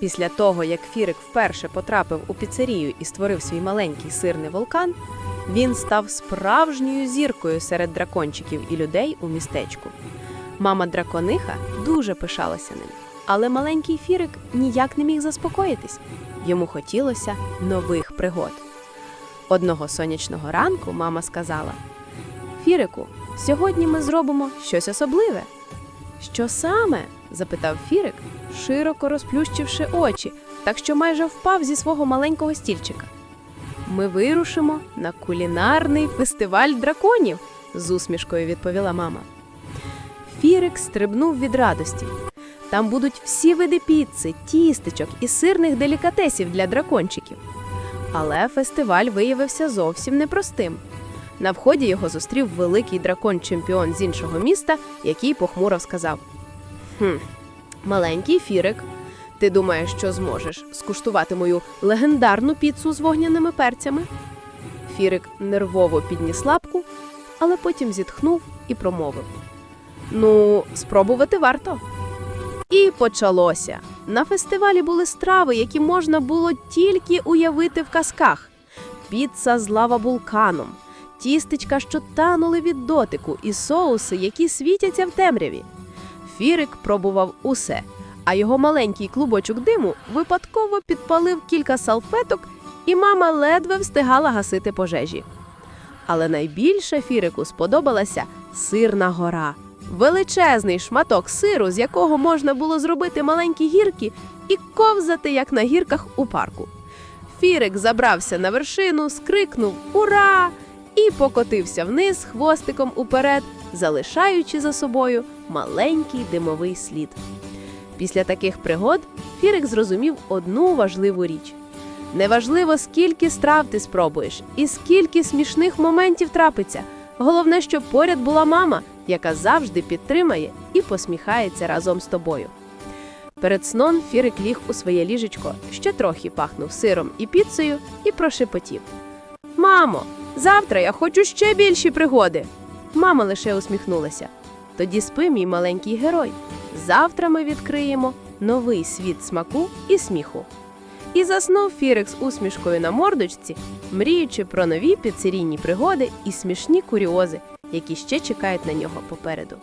Після того, як Фірик вперше потрапив у піцерію і створив свій маленький сирний вулкан, він став справжньою зіркою серед дракончиків і людей у містечку. Мама дракониха дуже пишалася ним, але маленький Фірик ніяк не міг заспокоїтись. Йому хотілося нових пригод. Одного сонячного ранку мама сказала: Фірику, сьогодні ми зробимо щось особливе. Що саме? запитав Фірик, широко розплющивши очі, так що майже впав зі свого маленького стільчика. Ми вирушимо на кулінарний фестиваль драконів, з усмішкою відповіла мама. Фірик стрибнув від радості. Там будуть всі види піци, тістечок і сирних делікатесів для дракончиків. Але фестиваль виявився зовсім непростим. На вході його зустрів великий дракон-чемпіон з іншого міста, який похмуро сказав: Хм, маленький Фірик, ти думаєш, що зможеш скуштувати мою легендарну піцу з вогняними перцями? Фірик нервово підніс лапку, але потім зітхнув і промовив: Ну, спробувати варто. І почалося. На фестивалі були страви, які можна було тільки уявити в казках: піца з лавабулканом, тістечка, що танули від дотику, і соуси, які світяться в темряві. Фірик пробував усе, а його маленький клубочок диму випадково підпалив кілька салфеток, і мама ледве встигала гасити пожежі. Але найбільше Фірику сподобалася сирна гора. Величезний шматок сиру, з якого можна було зробити маленькі гірки і ковзати, як на гірках у парку. Фірик забрався на вершину, скрикнув Ура! І покотився вниз хвостиком уперед, залишаючи за собою маленький димовий слід. Після таких пригод Фірик зрозумів одну важливу річ: неважливо, скільки страв ти спробуєш і скільки смішних моментів трапиться. Головне, щоб поряд була мама, яка завжди підтримає і посміхається разом з тобою. Перед сном Фірик ліг у своє ліжечко, ще трохи пахнув сиром і піцею, і прошепотів: Мамо, завтра я хочу ще більші пригоди. Мама лише усміхнулася. Тоді спи, мій маленький герой. Завтра ми відкриємо новий світ смаку і сміху. І заснув Фірекс усмішкою на мордочці, мріючи про нові піцерійні пригоди і смішні куріози, які ще чекають на нього попереду.